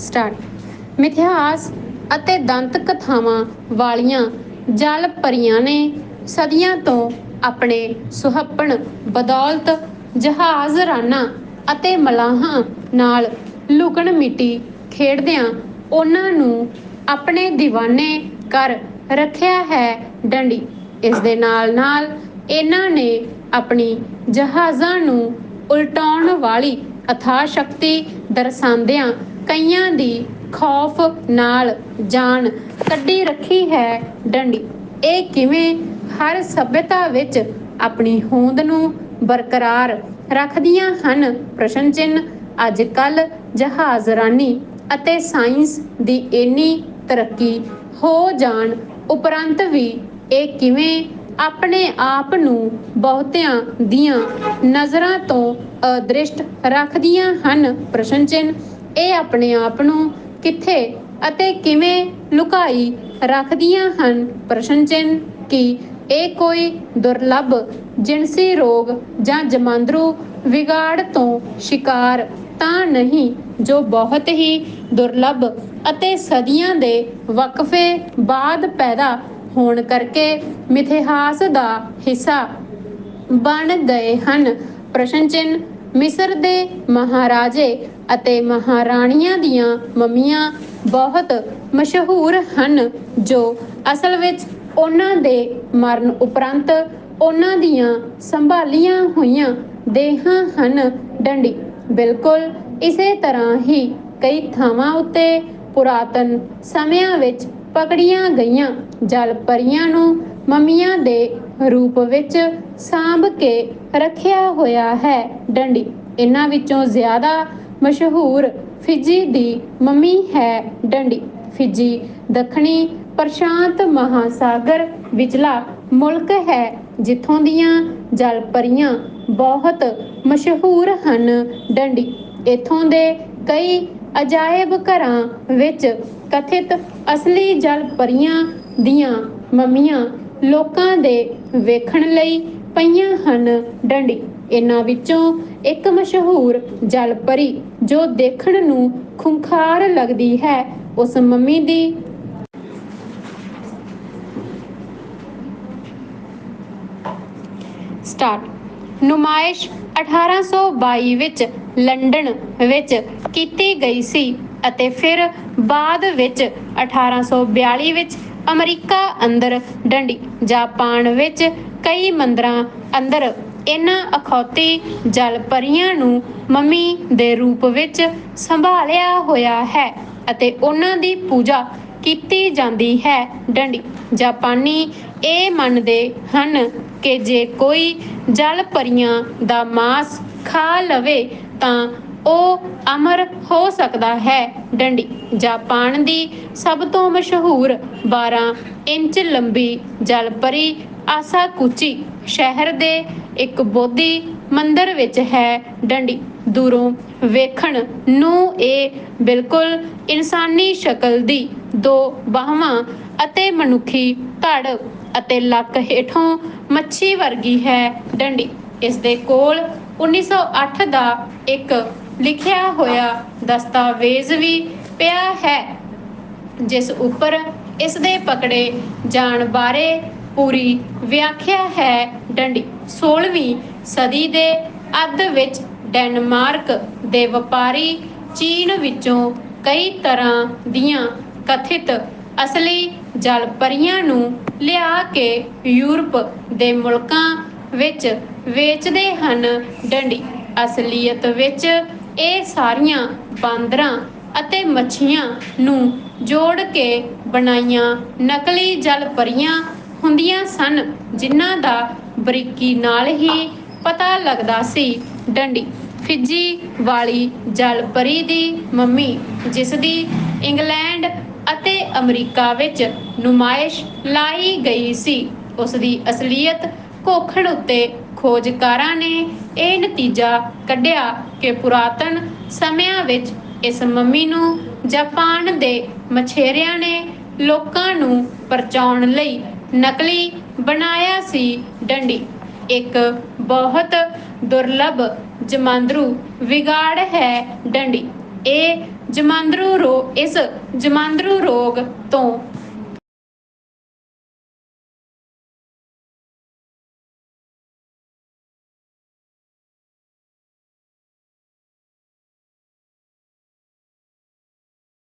Start. ਮਿਥਿਹਾਸ ਅਤੇ ਦੰਤ ਕਥਾਵਾਂ ਵਾਲੀਆਂ ਜਲ ਪਰੀਆਂ ਨੇ ਸਦੀਆਂ ਤੋਂ ਆਪਣੇ ਸੁਹੱਪਣ, ਬਦੌਲਤ ਜਹਾਜ਼ਰਾਨਾਂ ਅਤੇ ਮਲਾਹਾਂ ਨਾਲ ਲੁਕਣ ਮਿੱਟੀ ਖੇਡਦਿਆਂ ਉਹਨਾਂ ਨੂੰ ਆਪਣੇ دیਵਾਨੇ ਕਰ ਰੱਖਿਆ ਹੈ ਡੰਡੀ। ਇਸ ਦੇ ਨਾਲ ਨਾਲ ਇਹਨਾਂ ਨੇ ਆਪਣੀ ਜਹਾਜ਼ਾਂ ਨੂੰ ਉਲਟਾਉਣ ਵਾਲੀ ਅਥਾ ਸ਼ਕਤੀ ਦਰਸਾਉਂਦਿਆਂ ਕਈਆਂ ਦੀ ਖੌਫ ਨਾਲ ਜਾਨ ਕੱਢੀ ਰੱਖੀ ਹੈ ਡੰਡੀ। ਇਹ ਕਿਵੇਂ ਹਰ ਸਭਿਅਤਾ ਵਿੱਚ ਆਪਣੀ ਹੋਂਦ ਨੂੰ ਬਰਕਰਾਰ ਰੱਖਦੀਆਂ ਹਨ? ਪ੍ਰਸ਼ਨ ਚਿੰਨ੍ਹ ਅੱਜ ਕੱਲ ਜਹਾਜ਼ਰਾਨੀ ਅਤੇ ਸਾਇੰਸ ਦੀ ਇੰਨੀ ਤਰੱਕੀ ਹੋ ਜਾਣ ਉਪਰੰਤ ਵੀ ਇਹ ਕਿਵੇਂ ਆਪਣੇ ਆਪ ਨੂੰ ਬਹੁਤਿਆਂ ਦੀਆਂ ਨਜ਼ਰਾਂ ਤੋਂ ਅਦ੍ਰਿਸ਼ਟ ਰੱਖਦੀਆਂ ਹਨ? ਪ੍ਰਸ਼ਨ ਚਿੰਨ੍ਹ ਇਹ ਆਪਣੇ ਆਪ ਨੂੰ ਕਿੱਥੇ ਅਤੇ ਕਿਵੇਂ ਲੁਕਾਈ ਰੱਖਦੀਆਂ ਹਨ? ਪ੍ਰਸ਼ਨ ਚਿੰਨ੍ਹ ਕਿ ਇਹ ਕੋਈ ਦੁਰਲੱਭ ਜਿਨਸੀ ਰੋਗ ਜਾਂ ਜਮਾਂਦਰੂ ਵਿਗਾੜ ਤੋਂ ਸ਼ਿਕਾਰ ਤਾਂ ਨਹੀਂ, ਜੋ ਬਹੁਤ ਹੀ ਦੁਰਲੱਭ ਅਤੇ ਸਦੀਆਂ ਦੇ ਵਕਫੇ ਬਾਅਦ ਪੈਦਾ ਹੋਣ ਕਰਕੇ ਮਿਥਿਹਾਸ ਦਾ ਹਿੱਸਾ ਬਣ ਗਏ ਹਨ। ਪ੍ਰਸ਼ਨ ਚਿੰਨ੍ਹ ਮਿਸਰ ਦੇ ਮਹਾਰਾਜੇ ਅਤੇ ਮਹਾਰਾਣੀਆਂ ਦੀਆਂ ਮਮੀਆਂ ਬਹੁਤ ਮਸ਼ਹੂਰ ਹਨ, ਜੋ ਅਸਲ ਵਿੱਚ ਉਹਨਾਂ ਦੇ ਮਰਨ ਉਪਰੰਤ ਉਹਨਾਂ ਦੀਆਂ ਸੰਭਾਲੀਆਂ ਹੋਈਆਂ ਦੇਹਾਂ ਹਨ। ਡੰਡੀ, ਬਿਲਕੁਲ ਇਸੇ ਤਰ੍ਹਾਂ ਹੀ ਕਈ ਥਾਵਾਂ ਉੱਤੇ ਪੁਰਾਤਨ ਸਮਿਆਂ ਵਿੱਚ ਪਕੜੀਆਂ ਗਈਆਂ ਜਲ ਪਰੀਆਂ ਨੂੰ ਮਮੀਆਂ ਦੇ ਰੂਪ ਵਿੱਚ ਸਾਂਭ ਕੇ ਰੱਖਿਆ ਹੋਇਆ ਹੈ। ਡੰਡੀ, ਇਹਨਾਂ ਵਿੱਚੋਂ ਜ਼ਿਆਦਾ ਮਸ਼ਹੂਰ ਫਿਜੀ ਦੀ ਮੰਮੀ ਹੈ ਡੰਡੀ। ਫਿਜੀ ਦੱਖਣੀ ਪ੍ਰਸ਼ਾਂਤ ਮਹਾਸਾਗਰ ਵਿਚਲਾ ਮੁਲਕ ਹੈ, ਜਿੱਥੋਂ ਦੀਆਂ ਜਲ ਪਰੀਆਂ ਬਹੁਤ ਮਸ਼ਹੂਰ ਹਨ ਡੰਡੀ। ਇਥੋਂ ਦੇ ਕਈ ਅਜਾਇਬ ਘਰਾਂ ਵਿੱਚ ਕਥਿਤ ਅਸਲੀ ਜਲ ਪਰੀਆਂ ਦੀਆਂ ਮਮੀਆਂ ਲੋਕਾਂ ਦੇ ਵੇਖਣ ਲਈ ਪਈਆਂ ਹਨ ਡੰਡੀ। ਇਹਨਾਂ ਵਿੱਚੋਂ ਇੱਕ ਮਸ਼ਹੂਰ ਜਲ ਪਰੀ ਜੋ ਦੇਖਣ ਨੂੰ ਖੁੰਖਾਰ ਲੱਗਦੀ ਹੈ, ਉਸ ਮੰਮੀ ਦੀ ਸਟਾਰਟ। ਨੁਮਾਇਸ਼ 1822 ਵਿੱਚ ਲੰਡਨ ਵਿੱਚ ਕੀਤੀ ਗਈ ਸੀ ਅਤੇ ਫਿਰ ਬਾਅਦ ਵਿੱਚ 1842 ਵਿੱਚ ਅਮਰੀਕਾ ਅੰਦਰ ਡੰਡੀ, ਜਾਪਾਨ ਵਿੱਚ ਕਈ ਮੰਦਰਾਂ ਅੰਦਰ ਇਹਨਾਂ ਅਖੌਤੀ ਜਲ ਪਰੀਆਂ ਨੂੰ ਮੰਮੀ ਦੇ ਰੂਪ ਵਿੱਚ ਸੰਭਾਲਿਆ ਹੋਇਆ ਹੈ ਅਤੇ ਉਹਨਾਂ ਦੀ ਪੂਜਾ ਕੀਤੀ ਜਾਂਦੀ ਹੈ। ਡੰਡੀ, ਜਾਪਾਨੀ ਇਹ ਮੰਨਦੇ ਹਨ ਕਿ ਜੇ ਕੋਈ ਜਲ ਪਰੀਆਂ ਦਾ ਮਾਸ ਖਾ ਲਵੇ ਤਾਂ ਉਹ ਅਮਰ ਹੋ ਸਕਦਾ ਹੈ। ਡੰਡੀ, ਜਾਪਾਨ ਦੀ ਸਭ ਤੋਂ ਮਸ਼ਹੂਰ 12 ਇੰਚ ਲੰਬੀ ਜਲ ਪਰੀ ਆਸਾਕੂਚੀ ਸ਼ਹਿਰ ਦੇ ਇੱਕ ਬੋਧੀ ਮੰਦਰ ਵਿੱਚ ਹੈ। ਡੰਡੀ ਦੂਰੋਂ ਵੇਖਣ ਨੂੰ ਇਹ ਬਿਲਕੁਲ ਇਨਸਾਨੀ ਸ਼ਕਲ ਦੀ ਦੋ ਬਾਹਾਂ ਅਤੇ ਮਨੁੱਖੀ ਧੜ ਅਤੇ ਲੱਕ ਹੇਠੋਂ ਮੱਛੀ ਵਰਗੀ ਹੈ। ਡੰਡੀ ਇਸ ਦੇ ਕੋਲ 1908 ਦਾ ਇੱਕ ਲਿਖਿਆ ਹੋਇਆ ਦਸਤਾਵੇਜ਼ ਵੀ ਪਿਆ ਹੈ, ਜਿਸ ਉੱਪਰ ਇਸ ਦੇ ਪਕੜੇ ਜਾਣ ਬਾਰੇ ਪੂਰੀ ਵਿਆਖਿਆ ਹੈ। ਡੰਡੀ 16ਵੀਂ ਸਦੀ ਦੇ ਅੱਧ ਵਿੱਚ ਡੈਨਮਾਰਕ ਦੇ ਵਪਾਰੀ ਚੀਨ ਵਿੱਚੋਂ ਕਈ ਤਰ੍ਹਾਂ ਦੀਆਂ ਕਥਿਤ ਅਸਲੀ ਜਲ ਪਰੀਆਂ ਨੂੰ ਲਿਆ ਕੇ ਯੂਰਪ ਦੇ ਮੁਲਕਾਂ ਵਿੱਚ ਵੇਚਦੇ ਹਨ। ਡੰਡੀ, ਅਸਲੀਅਤ ਵਿੱਚ ਇਹ ਸਾਰੀਆਂ ਬਾਂਦਰਾਂ ਅਤੇ ਮੱਛੀਆਂ ਨੂੰ ਜੋੜ ਕੇ ਬਣਾਈਆਂ ਨਕਲੀ ਜਲ ਪਰੀਆਂ ਹੁੰਦੀਆਂ ਸਨ, ਜਿਨ੍ਹਾਂ ਦਾ ਬਰੀਕੀ ਨਾਲ ਹੀ ਪਤਾ ਲੱਗਦਾ ਸੀ। ਡੰਡੀ, ਫਿਜੀ ਵਾਲੀ ਜਲ ਪਰੀ ਦੀ ਮੰਮੀ, ਜਿਸ ਦੀ ਇੰਗਲੈਂਡ ਅਤੇ ਅਮਰੀਕਾ ਵਿੱਚ ਨੁਮਾਇਸ਼ ਲਾਈ ਗਈ ਸੀ, ਉਸ ਦੀ ਅਸਲੀਅਤ ਘੋਖਣ ਉੱਤੇ ਖੋਜਕਾਰਾਂ ਨੇ ਇਹ ਨਤੀਜਾ ਕੱਢਿਆ ਕਿ ਪੁਰਾਤਨ ਸਮਿਆਂ ਵਿੱਚ ਇਸ ਮੰਮੀ ਨੂੰ ਜਾਪਾਨ ਦੇ ਮਛੇਰਿਆਂ ਨੇ ਲੋਕਾਂ ਨੂੰ ਪਰਚਾਉਣ ਲਈ ਨਕਲੀ ਬਣਾਇਆ ਸੀ ਡੰਡੀ। ਇੱਕ ਬਹੁਤ ਦੁਰਲੱਭ ਜਮਾਂਦਰੂ ਵਿਗਾੜ ਹੈ ਡੰਡੀ। ਇਹ ਜਮਾਂਦਰੂ ਰੋ, ਇਸ ਜਮਾਂਦਰੂ ਰੋਗ ਤੋਂ